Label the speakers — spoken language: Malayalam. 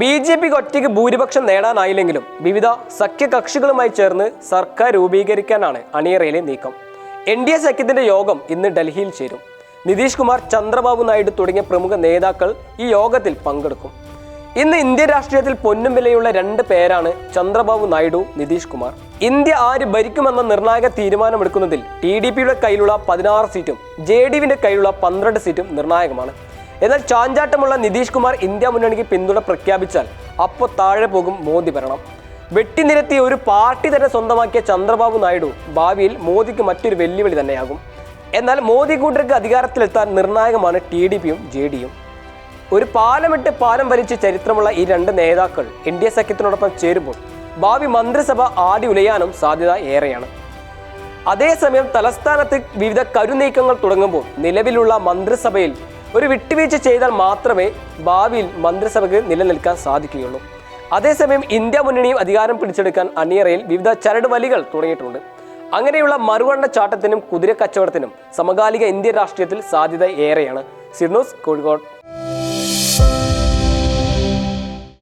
Speaker 1: ബി ജെ പിക്ക് ഒറ്റയ്ക്ക് ഭൂരിപക്ഷം നേടാനായില്ലെങ്കിലും വിവിധ സഖ്യകക്ഷികളുമായി ചേർന്ന് സർക്കാർ രൂപീകരിക്കാനാണ് അണിയറയിലെ നീക്കം. എൻ ഡി എ സഖ്യത്തിന്റെ യോഗം ഇന്ന് ഡൽഹിയിൽ ചേരും. നിതീഷ് കുമാർ ചന്ദ്രബാബു നായിഡു തുടങ്ങിയ പ്രമുഖ നേതാക്കൾ ഈ യോഗത്തിൽ പങ്കെടുക്കും. ഇന്ന് ഇന്ത്യൻ രാഷ്ട്രീയത്തിൽ പൊന്നും വിലയുള്ള രണ്ട് പേരാണ് ചന്ദ്രബാബു നായിഡു നിതീഷ് കുമാർ. ഇന്ത്യ ആര് ഭരിക്കുമെന്ന നിർണായക തീരുമാനമെടുക്കുന്നതിൽ ടി ഡി പിയുടെ കയ്യിലുള്ള പതിനാറ് സീറ്റും ജെ ഡി വിന്റെ കയ്യിലുള്ള പന്ത്രണ്ട് സീറ്റും നിർണായകമാണ്. എന്നാൽ ചാഞ്ചാട്ടമുള്ള നിതീഷ് കുമാർ ഇന്ത്യ മുന്നണിക്ക് പിന്തുണ പ്രഖ്യാപിച്ചാൽ അപ്പോൾ താഴെ പോകും മോദി ഭരണം. വെട്ടിനിരത്തിയ ഒരു പാർട്ടി തന്നെ സ്വന്തമാക്കിയ ചന്ദ്രബാബു നായിഡു ഭാവിയിൽ മോദിക്ക് മറ്റൊരു വെല്ലുവിളി തന്നെയാകും. എന്നാൽ മോദി കൂട്ടർക്ക് അധികാരത്തിലെത്താൻ നിർണായകമാണ് ടി ഡി പിയും ജെ ഡിയും ഒരു പാലമിട്ട് പാലം വലിച്ച ചരിത്രമുള്ള ഈ രണ്ട് നേതാക്കൾ എൻ ഡി എ സഖ്യത്തിനോടൊപ്പം ചേരുമ്പോൾ ഭാവി മന്ത്രിസഭ ആടി ഉലയാനും സാധ്യത ഏറെയാണ്. അതേസമയം തലസ്ഥാനത്ത് വിവിധ കരുനീക്കങ്ങൾ തുടങ്ങുമ്പോൾ നിലവിലുള്ള മന്ത്രിസഭയിൽ ഒരു വിട്ടുവീഴ്ച ചെയ്താൽ മാത്രമേ ഭാവിയിൽ മന്ത്രിസഭയ്ക്ക് നിലനിൽക്കാൻ സാധിക്കുകയുള്ളൂ. അതേസമയം ഇന്ത്യ മുന്നണിയും അധികാരം പിടിച്ചെടുക്കാൻ അണിയറയിൽ വിവിധ ചരട് വലികൾ തുടങ്ങിയിട്ടുണ്ട്. അങ്ങനെയുള്ള മറുകണ്ണ ചാട്ടത്തിനും കുതിര കച്ചവടത്തിനും സമകാലിക ഇന്ത്യൻ രാഷ്ട്രീയത്തിൽ സാധ്യത ഏറെയാണ്. സിർനൂസ് കോഴിക്കോട്.